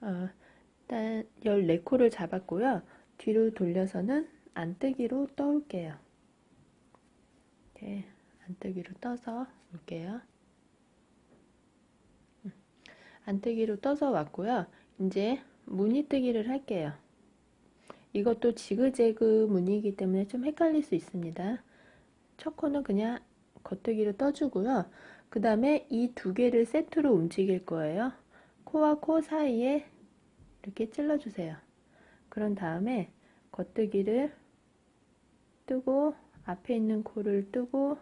어, 일단 14코를 잡았고요. 뒤로 돌려서는 안뜨기로 떠올게요. 이렇게 안뜨기로 떠서 올게요. 음, 안뜨기로 떠서 왔고요. 이제 무늬뜨기를 할게요. 이것도 지그재그 무늬이기 때문에 좀 헷갈릴 수 있습니다. 첫 코는 그냥 겉뜨기로 떠주고요. 그 다음에 이 두 개를 세트로 움직일 거예요. 코와 코 사이에 이렇게 찔러주세요. 그런 다음에 겉뜨기를 뜨고 앞에 있는 코를 뜨고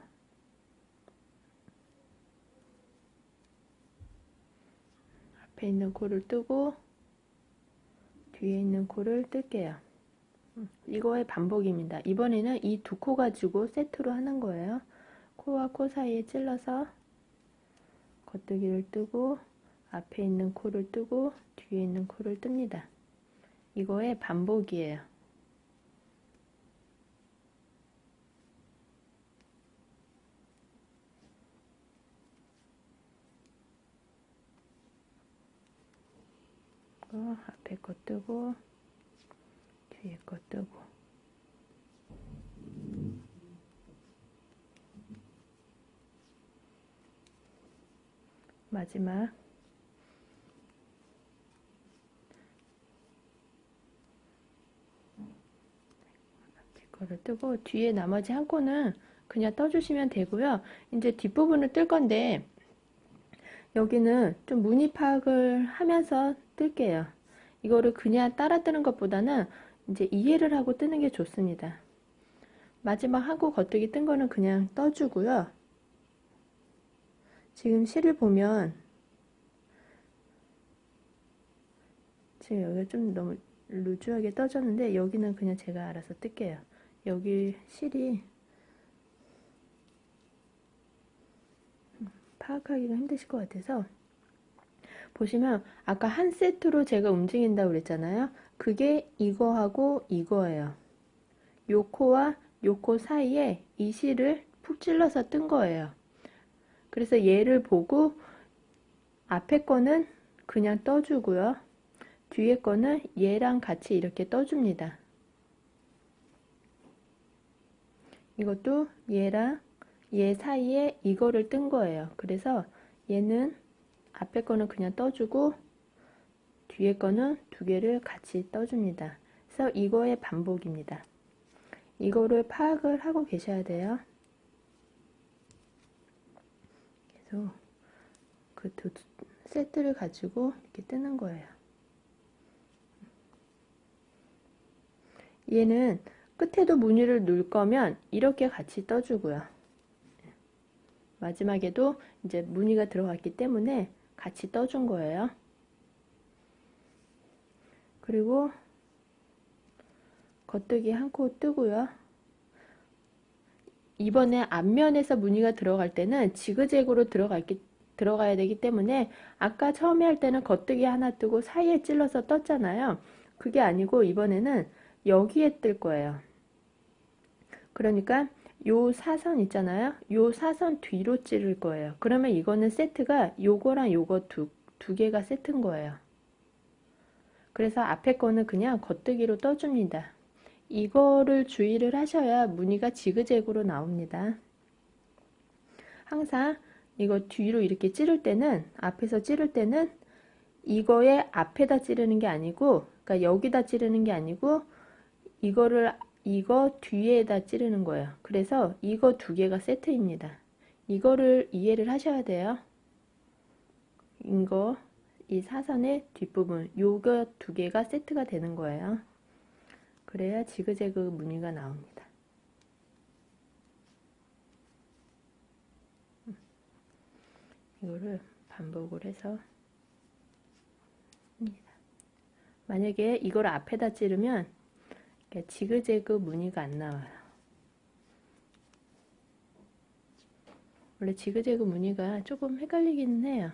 앞에 있는 코를 뜨고 뒤에 있는 코를 뜰게요. 음, 이거의 반복입니다. 이번에는 이 두 코 가지고 세트로 하는 거예요. 코와 코 사이에 찔러서 겉뜨기를 뜨고 앞에 있는 코를 뜨고 뒤에 있는 코를 뜹니다. 이거의 반복이에요. 앞에 거 뜨고 뒤에 거 뜨고 마지막 거를 뜨고 뒤에 나머지 한 코는 그냥 떠주시면 되고요. 이제 뒷부분을 뜰 건데 여기는 좀 무늬 파악을 하면서 뜰게요. 이거를 그냥 따라 뜨는 것보다는 이제 이해를 하고 뜨는 게 좋습니다. 마지막 하고 겉뜨기 뜬 거는 그냥 떠주고요. 지금 실을 보면 지금 여기가 좀 너무 루즈하게 떠졌는데 여기는 그냥 제가 알아서 뜰게요. 여기 실이 파악하기가 힘드실 것 같아서 보시면 아까 한 세트로 제가 움직인다고 그랬잖아요. 그게 이거하고 이거예요. 요 코와 요 코 사이에 이 실을 푹 찔러서 뜬 거예요. 그래서 얘를 보고 앞에 거는 그냥 떠주고요. 뒤에 거는 얘랑 같이 이렇게 떠줍니다. 이것도 얘랑 얘 사이에 이거를 뜬 거예요. 그래서 얘는 앞에 거는 그냥 떠주고 뒤에 거는 두 개를 같이 떠줍니다. 그래서 이거의 반복입니다. 이거를 파악을 하고 계셔야 돼요. 계속 그 두 세트를 가지고 이렇게 뜨는 거예요. 얘는 끝에도 무늬를 넣을 거면 이렇게 같이 떠주고요. 마지막에도 이제 무늬가 들어갔기 때문에 같이 떠준 거예요. 그리고 겉뜨기 한 코 뜨고요. 이번에 앞면에서 무늬가 들어갈 때는 지그재그로 들어갈기, 들어가야 되기 때문에 아까 처음에 할 때는 겉뜨기 하나 뜨고 사이에 찔러서 떴잖아요. 그게 아니고 이번에는 여기에 뜰 거예요. 그러니까 요 사선 있잖아요. 요 사선 뒤로 찌를 거예요. 그러면 이거는 세트가 요거랑 요거 두, 두 개가 세트인 거예요. 그래서 앞에 거는 그냥 겉뜨기로 떠줍니다. 이거를 주의를 하셔야 무늬가 지그재그로 나옵니다. 항상 이거 뒤로 이렇게 찌를 때는 앞에서 찌를 때는 이거에 앞에다 찌르는 게 아니고 그러니까 여기다 찌르는 게 아니고 이거를 이거 뒤에다 찌르는 거예요. 그래서 이거 두 개가 세트입니다. 이거를 이해를 하셔야 돼요. 이거 이 사선의 뒷부분 요거 두 개가 세트가 되는 거예요. 그래야 지그재그 무늬가 나옵니다. 이거를 반복을 해서 만약에 이걸 앞에다 찌르면 지그재그 무늬가 안 나와요. 원래 지그재그 무늬가 조금 헷갈리기는 해요.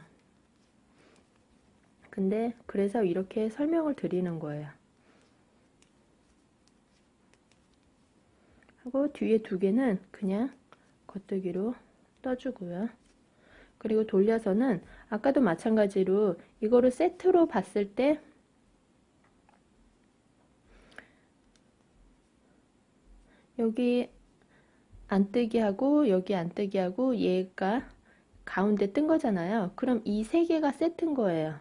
근데 그래서 이렇게 설명을 드리는 거예요. 하고 뒤에 두 개는 그냥 겉뜨기로 떠주고요. 그리고 돌려서는 아까도 마찬가지로 이거를 세트로 봤을 때 여기 안 뜨기 하고 여기 안 뜨기 하고 얘가 가운데 뜬 거잖아요. 그럼 이 세 개가 세트인 거예요.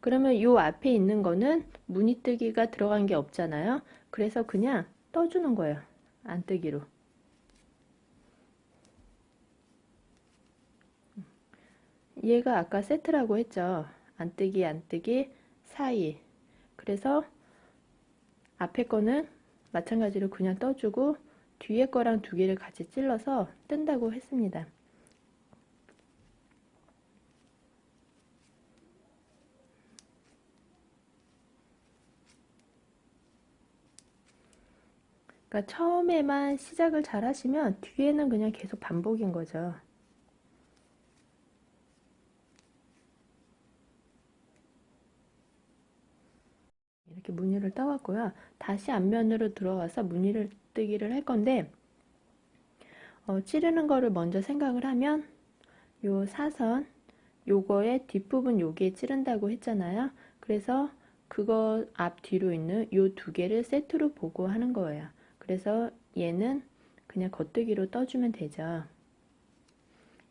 그러면 요 앞에 있는 거는 무늬 뜨기가 들어간 게 없잖아요. 그래서 그냥 떠주는 거예요. 안 뜨기로. 얘가 아까 세트라고 했죠. 안 뜨기, 안 뜨기 사이. 그래서 앞에 거는 마찬가지로 그냥 떠주고 뒤에 거랑 두 개를 같이 찔러서 뜬다고 했습니다. 그러니까 처음에만 시작을 잘 하시면 뒤에는 그냥 계속 반복인 거죠. 이렇게 무늬를 떠왔고요. 다시 앞면으로 들어와서 무늬를 뜨기를 할 건데 어, 찌르는 거를 먼저 생각을 하면 요 사선 요거의 뒷부분 여기에 찌른다고 했잖아요. 그래서 그거 앞뒤로 있는 요 두 개를 세트로 보고 하는 거예요. 그래서 얘는 그냥 겉뜨기로 떠주면 되죠.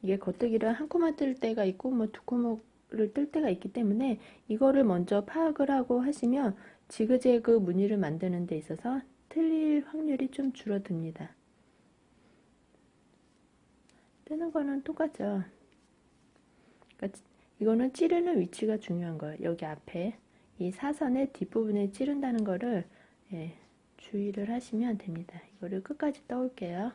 이게 겉뜨기를 한 코만 뜰 때가 있고 뭐 두 코를 뜰 때가 있기 때문에 이거를 먼저 파악을 하고 하시면 지그재그 무늬를 만드는 데 있어서 틀릴 확률이 좀 줄어듭니다. 뜨는 거는 똑같죠. 그러니까 이거는 찌르는 위치가 중요한 거예요. 여기 앞에 이 사선의 뒷부분에 찌른다는 거를 예, 주의를 하시면 됩니다. 이거를 끝까지 떠올게요.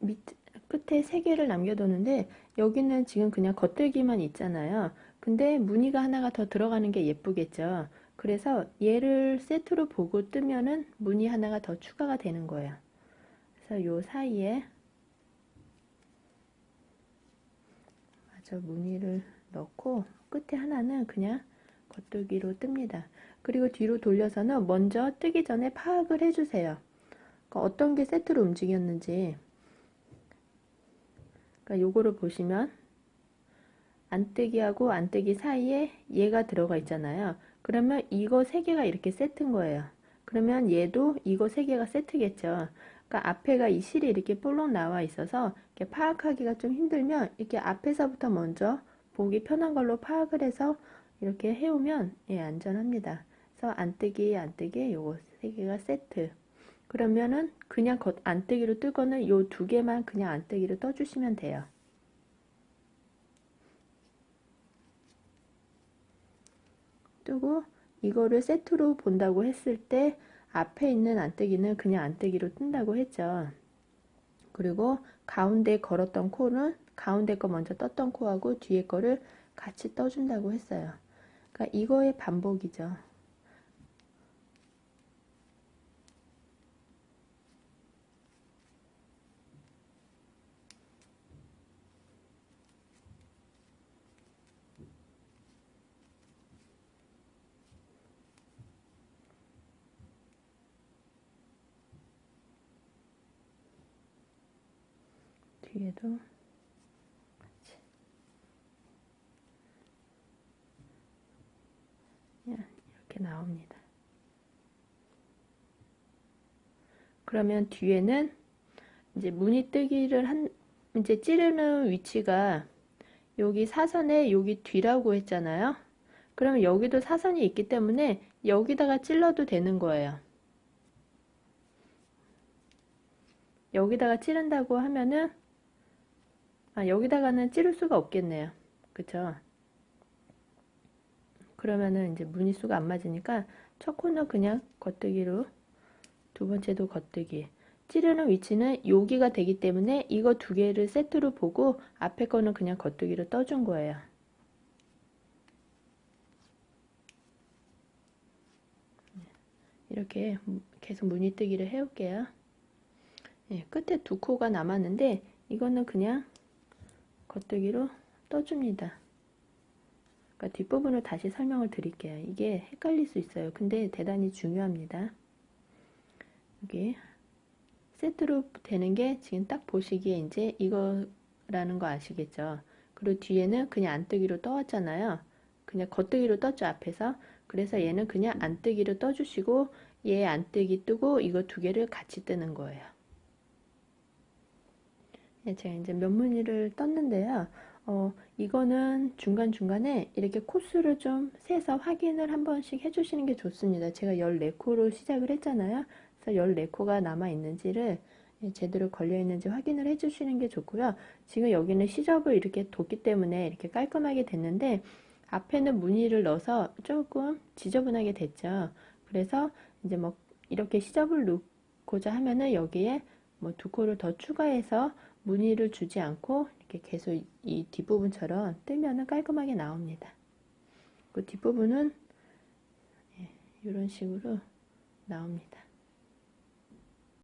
밑, 끝에 세 개를 남겨두는데 여기는 지금 그냥 겉들기만 있잖아요. 근데 무늬가 하나가 더 들어가는 게 예쁘겠죠. 그래서 얘를 세트로 보고 뜨면은 무늬 하나가 더 추가가 되는 거예요. 그래서 요 사이에 마저 무늬를 넣고 끝에 하나는 그냥 겉돌기로 뜹니다. 그리고 뒤로 돌려서는 먼저 뜨기 전에 파악을 해주세요. 그러니까 어떤 게 세트로 움직였는지 그러니까 요거를 보시면 안뜨기하고 안뜨기 사이에 얘가 들어가 있잖아요. 그러면 이거 세 개가 이렇게 세트인 거예요. 그러면 얘도 이거 세 개가 세트겠죠. 그러니까 앞에가 이 실이 이렇게 볼록 나와 있어서 이렇게 파악하기가 좀 힘들면 이렇게 앞에서부터 먼저 보기 편한 걸로 파악을 해서 이렇게 해오면 예, 안전합니다. 그래서 안뜨기, 안뜨기 요거 세 개가 세트. 그러면은 그냥 겉 안뜨기로 뜨거는 요 두 개만 그냥 안뜨기로 떠주시면 돼요. 뜨고 이거를 세트로 본다고 했을 때 앞에 있는 안뜨기는 그냥 안뜨기로 뜬다고 했죠. 그리고 가운데 걸었던 코는 가운데 거 먼저 떴던 코하고 뒤에 거를 같이 떠준다고 했어요. 그러니까 이거의 반복이죠. 뒤에도 같이 이렇게 나옵니다. 그러면 뒤에는 이제 무늬 뜨기를 한 이제 찌르는 위치가 여기 사선에 여기 뒤라고 했잖아요. 그러면 여기도 사선이 있기 때문에 여기다가 찔러도 되는 거예요. 여기다가 찌른다고 하면은 아, 여기다가는 찌를 수가 없겠네요. 그쵸? 그러면은 이제 무늬수가 안 맞으니까 첫 코는 그냥 겉뜨기로 두 번째도 겉뜨기 찌르는 위치는 여기가 되기 때문에 이거 두 개를 세트로 보고 앞에 거는 그냥 겉뜨기로 떠준 거예요. 이렇게 계속 무늬뜨기를 해올게요. 예, 끝에 두 코가 남았는데 이거는 그냥 겉뜨기로 떠줍니다. 그러니까 뒷부분을 다시 설명을 드릴게요. 이게 헷갈릴 수 있어요. 근데 대단히 중요합니다. 여기 세트로 되는 게 지금 딱 보시기에 이제 이거라는 거 아시겠죠? 그리고 뒤에는 그냥 안뜨기로 떠왔잖아요. 그냥 겉뜨기로 떴죠, 앞에서. 그래서 얘는 그냥 안뜨기로 떠주시고 얘 안뜨기 뜨고 이거 두 개를 같이 뜨는 거예요. 네, 제가 이제 면무늬를 떴는데요. 어, 이거는 중간중간에 이렇게 코스를 좀 세서 확인을 한 번씩 해주시는 게 좋습니다. 제가 14코로 시작을 했잖아요. 그래서 14코가 남아있는지를 예, 제대로 걸려있는지 확인을 해주시는 게 좋고요. 지금 여기는 시접을 이렇게 뒀기 때문에 이렇게 깔끔하게 됐는데 앞에는 무늬를 넣어서 조금 지저분하게 됐죠. 그래서 이제 뭐 이렇게 시접을 놓고자 하면은 여기에 뭐 두 코를 더 추가해서 무늬를 주지 않고 이렇게 계속 이 뒷부분처럼 뜨면은 깔끔하게 나옵니다. 그 뒷부분은 이런 식으로 나옵니다.